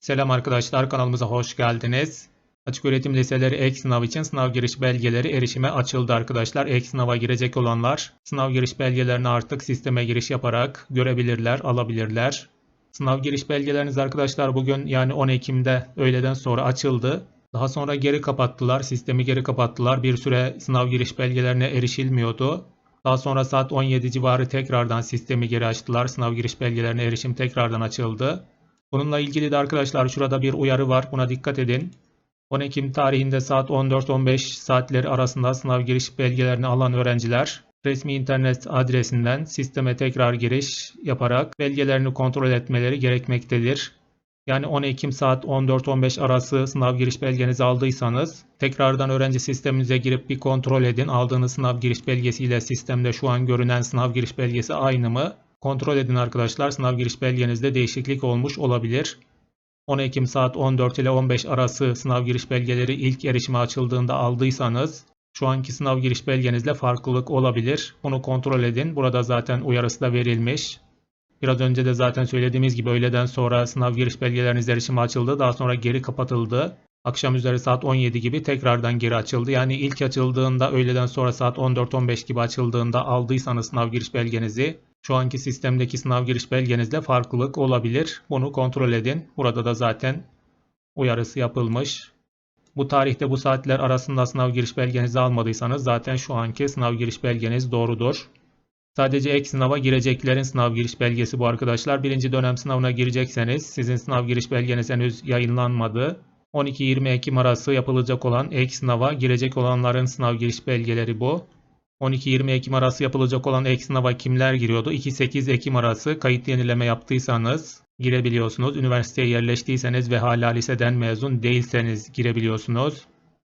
Selam arkadaşlar kanalımıza hoş geldiniz. Açık öğretim liseleri ek sınav için sınav giriş belgeleri erişime açıldı arkadaşlar. Ek sınava girecek olanlar sınav giriş belgelerini artık sisteme giriş yaparak görebilirler, alabilirler. Sınav giriş belgeleriniz arkadaşlar bugün yani 10 Ekim'de öğleden sonra açıldı. Daha sonra geri kapattılar, sistemi geri kapattılar. Bir süre sınav giriş belgelerine erişilmiyordu. Daha sonra saat 17 civarı tekrardan sistemi geri açtılar. Sınav giriş belgelerine erişim tekrardan açıldı. Bununla ilgili de arkadaşlar şurada bir uyarı var. Buna dikkat edin. 10 Ekim tarihinde saat 14-15 saatleri arasında sınav giriş belgelerini alan öğrenciler resmi internet adresinden sisteme tekrar giriş yaparak belgelerini kontrol etmeleri gerekmektedir. Yani 10 Ekim saat 14-15 arası sınav giriş belgenizi aldıysanız tekrardan öğrenci sisteminize girip bir kontrol edin. Aldığınız sınav giriş belgesiyle sistemde şu an görünen sınav giriş belgesi aynı mı? Kontrol edin arkadaşlar. Sınav giriş belgenizde değişiklik olmuş olabilir. 10 Ekim saat 14 ile 15 arası sınav giriş belgeleri ilk erişime açıldığında aldıysanız şu anki sınav giriş belgenizle farklılık olabilir. Bunu kontrol edin. Burada zaten uyarısı da verilmiş. Biraz önce de zaten söylediğimiz gibi öğleden sonra sınav giriş belgeleriniz erişime açıldı. Daha sonra geri kapatıldı. Akşam üzeri saat 17 gibi tekrardan geri açıldı. Yani ilk açıldığında öğleden sonra saat 14-15 gibi açıldığında aldıysanız sınav giriş belgenizi şu anki sistemdeki sınav giriş belgenizle farklılık olabilir. Bunu kontrol edin. Burada da zaten uyarısı yapılmış. Bu tarihte bu saatler arasında sınav giriş belgenizi almadıysanız zaten şu anki sınav giriş belgeniz doğrudur. Sadece ek sınava gireceklerin sınav giriş belgesi bu arkadaşlar. Birinci dönem sınavına girecekseniz sizin sınav giriş belgeniz henüz yayınlanmadı. 12-20 Ekim arası yapılacak olan ek sınava girecek olanların sınav giriş belgeleri bu. 12-20 Ekim arası yapılacak olan ek sınava kimler giriyordu? 2-8 Ekim arası kayıt yenileme yaptıysanız girebiliyorsunuz. Üniversiteye yerleştiyseniz ve hala liseden mezun değilseniz girebiliyorsunuz.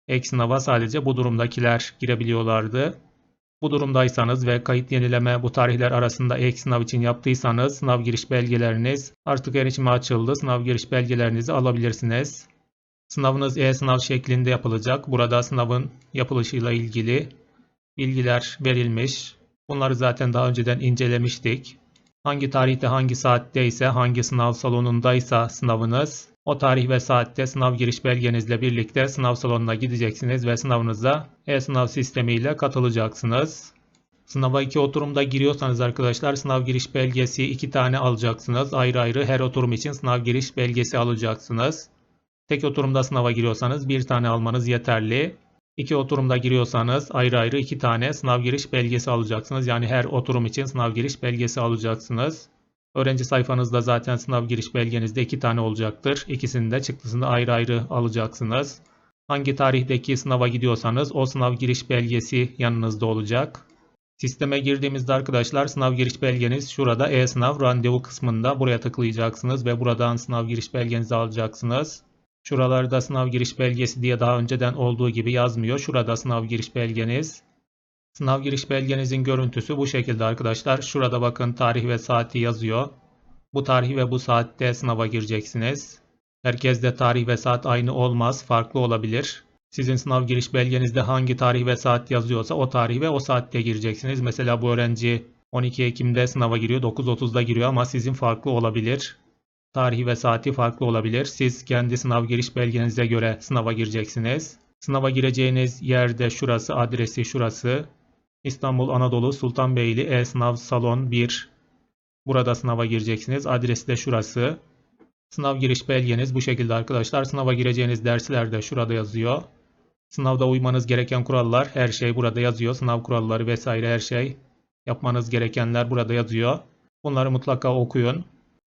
Ek sınava sadece bu durumdakiler girebiliyorlardı. Bu durumdaysanız ve kayıt yenileme bu tarihler arasında ek sınav için yaptıysanız sınav giriş belgeleriniz artık erişime açıldı. Sınav giriş belgelerinizi alabilirsiniz. Sınavınız e-sınav şeklinde yapılacak. Burada sınavın yapılışıyla ilgili bilgiler verilmiş. Bunları zaten daha önceden incelemiştik. Hangi tarihte hangi saatte ise hangi sınav salonundaysa sınavınız o tarih ve saatte sınav giriş belgenizle birlikte sınav salonuna gideceksiniz ve sınavınıza e-sınav sistemiyle katılacaksınız. Sınava iki oturumda giriyorsanız arkadaşlar sınav giriş belgesi iki tane alacaksınız. Ayrı ayrı her oturum için sınav giriş belgesi alacaksınız. Tek oturumda sınava giriyorsanız bir tane almanız yeterli. İki oturumda giriyorsanız ayrı ayrı iki tane sınav giriş belgesi alacaksınız. Yani her oturum için sınav giriş belgesi alacaksınız. Öğrenci sayfanızda zaten sınav giriş belgenizde iki tane olacaktır. İkisinin de çıktısını ayrı ayrı alacaksınız. Hangi tarihteki sınava gidiyorsanız o sınav giriş belgesi yanınızda olacak. Sisteme girdiğimizde arkadaşlar sınav giriş belgeniz şurada e-sınav randevu kısmında buraya tıklayacaksınız ve buradan sınav giriş belgenizi alacaksınız. Şuralarda sınav giriş belgesi diye daha önceden olduğu gibi yazmıyor. Şurada sınav giriş belgeniz. Sınav giriş belgenizin görüntüsü bu şekilde arkadaşlar. Şurada bakın tarih ve saati yazıyor. Bu tarih ve bu saatte sınava gireceksiniz. Herkeste tarih ve saat aynı olmaz, farklı olabilir. Sizin sınav giriş belgenizde hangi tarih ve saat yazıyorsa o tarih ve o saatte gireceksiniz. Mesela bu öğrenci 12 Ekim'de sınava giriyor, 9.30'da giriyor ama sizin farklı olabilir. Tarihi ve saati farklı olabilir. Siz kendi sınav giriş belgenize göre sınava gireceksiniz. Sınava gireceğiniz yerde şurası, adresi şurası. İstanbul Anadolu Sultanbeyli E-Sınav Salon 1. Burada sınava gireceksiniz. Adresi de şurası. Sınav giriş belgeniz bu şekilde arkadaşlar. Sınava gireceğiniz dersler de şurada yazıyor. Sınavda uymanız gereken kurallar her şey burada yazıyor. Sınav kuralları vesaire her şey. Yapmanız gerekenler burada yazıyor. Bunları mutlaka okuyun.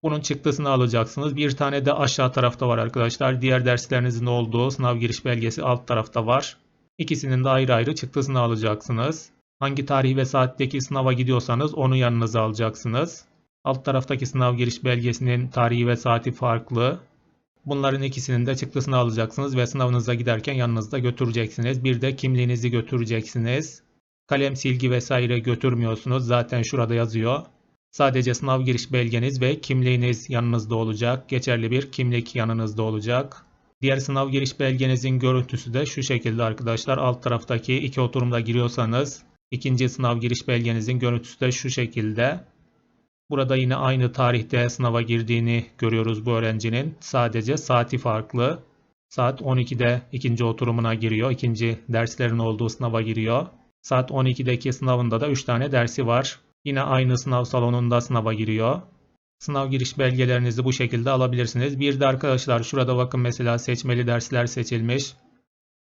Bunun çıktısını alacaksınız. Bir tane de aşağı tarafta var arkadaşlar. Diğer derslerinizin olduğu sınav giriş belgesi alt tarafta var. İkisinin de ayrı ayrı çıktısını alacaksınız. Hangi tarih ve saatteki sınava gidiyorsanız onu yanınıza alacaksınız. Alt taraftaki sınav giriş belgesinin tarihi ve saati farklı. Bunların ikisinin de çıktısını alacaksınız ve sınavınıza giderken yanınızda götüreceksiniz. Bir de kimliğinizi götüreceksiniz. Kalem, silgi vesaire götürmüyorsunuz. Zaten şurada yazıyor. Sadece sınav giriş belgeniz ve kimliğiniz yanınızda olacak. Geçerli bir kimlik yanınızda olacak. Diğer sınav giriş belgenizin görüntüsü de şu şekilde arkadaşlar. Alt taraftaki iki oturumda giriyorsanız ikinci sınav giriş belgenizin görüntüsü de şu şekilde. Burada yine aynı tarihte sınava girdiğini görüyoruz bu öğrencinin. Sadece saati farklı. Saat 12'de ikinci oturumuna giriyor. İkinci derslerin olduğu sınava giriyor. Saat 12'deki sınavında da 3 tane dersi var. Yine aynı sınav salonunda sınava giriyor. Sınav giriş belgelerinizi bu şekilde alabilirsiniz. Bir de arkadaşlar şurada bakın mesela seçmeli dersler seçilmiş.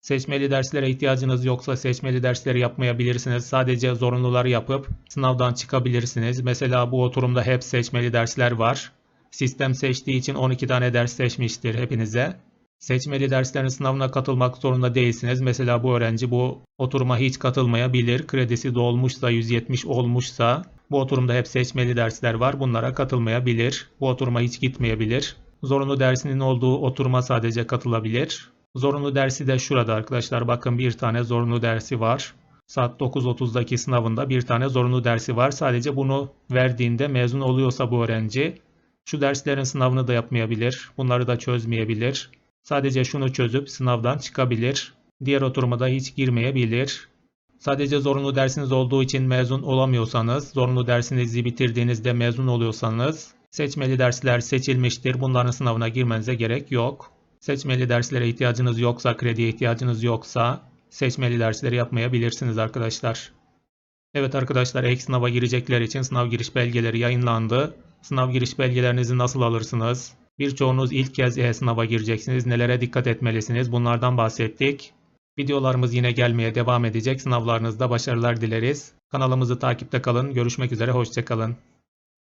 Seçmeli derslere ihtiyacınız yoksa seçmeli dersleri yapmayabilirsiniz. Sadece zorunluları yapıp sınavdan çıkabilirsiniz. Mesela bu oturumda hep seçmeli dersler var. Sistem seçtiği için 12 tane ders seçmiştir hepinize. Seçmeli derslerin sınavına katılmak zorunda değilsiniz. Mesela bu öğrenci bu oturuma hiç katılmayabilir. Kredisi dolmuşsa, 170 olmuşsa bu oturumda hep seçmeli dersler var. Bunlara katılmayabilir. Bu oturuma hiç gitmeyebilir. Zorunlu dersinin olduğu oturuma sadece katılabilir. Zorunlu dersi de şurada arkadaşlar. Bakın bir tane zorunlu dersi var. Saat 9.30'daki sınavında bir tane zorunlu dersi var. Sadece bunu verdiğinde mezun oluyorsa bu öğrenci şu derslerin sınavını da yapmayabilir. Bunları da çözmeyebilir. Sadece şunu çözüp sınavdan çıkabilir. Diğer oturuma da hiç girmeyebilir. Sadece zorunlu dersiniz olduğu için mezun olamıyorsanız, zorunlu dersinizi bitirdiğinizde mezun oluyorsanız, seçmeli dersler seçilmiştir. Bunların sınavına girmenize gerek yok. Seçmeli derslere ihtiyacınız yoksa, krediye ihtiyacınız yoksa, seçmeli dersleri yapmayabilirsiniz arkadaşlar. Evet arkadaşlar ek sınava girecekler için sınav giriş belgeleri yayınlandı. Sınav giriş belgelerinizi nasıl alırsınız? Birçoğunuz ilk kez e-sınava gireceksiniz. Nelere dikkat etmelisiniz? Bunlardan bahsettik. Videolarımız yine gelmeye devam edecek. Sınavlarınızda başarılar dileriz. Kanalımızı takipte kalın. Görüşmek üzere. Hoşçakalın.